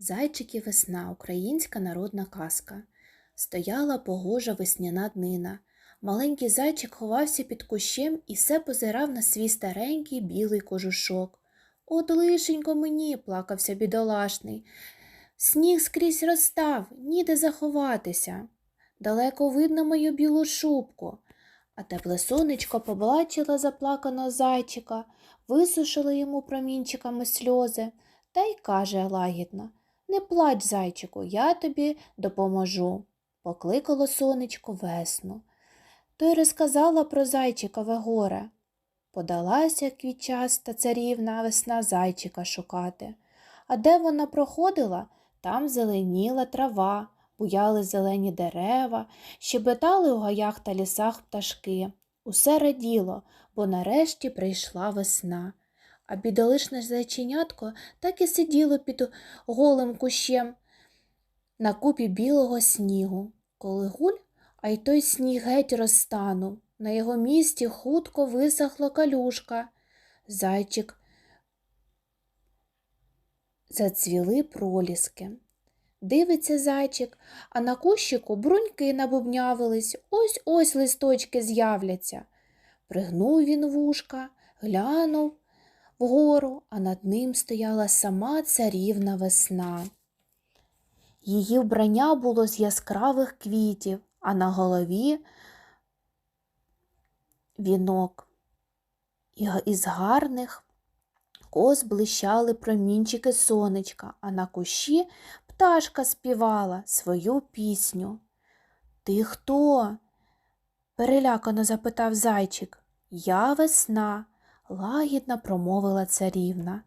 Зайчик і весна українська народна казка. Стояла погожа весняна днина. Маленький зайчик ховався під кущем і все позирав на свій старенький білий кожушок. От лишенько мені, плакався бідолашний. Сніг скрізь розстав, ніде заховатися. Далеко видно мою білу шубку. А тепле сонечко побачило заплаканого зайчика, висушило йому промінчиками сльози та й каже лагідно Не плач, зайчику, я тобі допоможу. Покликало сонечко весну. То й розказала про зайчикове горе. Подалася квітчаста царівна весна зайчика шукати. А де вона проходила, там зеленіла трава, буяли зелені дерева, щебетали у гаях та лісах пташки. Усе раділо, бо нарешті прийшла весна. А бідолишне зайченятко так і сиділо під голим кущем на купі білого снігу. Коли гуль, а й той сніг геть розтанув. На його місці хутко висохла калюшка. Зайчик зацвіли проліски. Дивиться зайчик, а на кущику бруньки набубнявились, ось ось листочки з'являться. Пригнув він вушка, глянув вгору, а над ним стояла сама царівна весна. Її вбрання було з яскравих квітів, а на голові вінок. Із гарних кос блищали промінчики сонечка, а на кущі пташка співала свою пісню. Ти хто? перелякано запитав зайчик. Я весна, лагідно промовила царівна.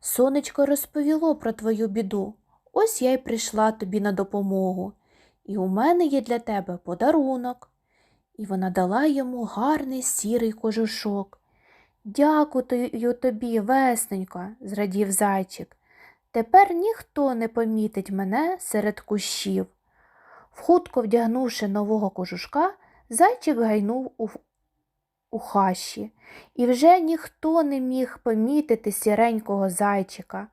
Сонечко розповіло про твою біду. Ось я й прийшла тобі на допомогу. І у мене є для тебе подарунок. І вона дала йому гарний сірий кожушок. Дякую тобі, весненько, зрадів зайчик. Тепер ніхто не помітить мене серед кущів. Вхутко вдягнувши нового кожушка, зайчик гайнув у, у хащі, і вже ніхто не міг помітити сіренького зайчика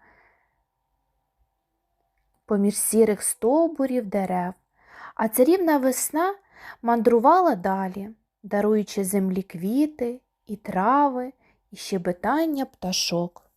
поміж сірих стовбурів дерев, а царівна весна мандрувала далі, даруючи землі квіти і трави, і щебетання пташок.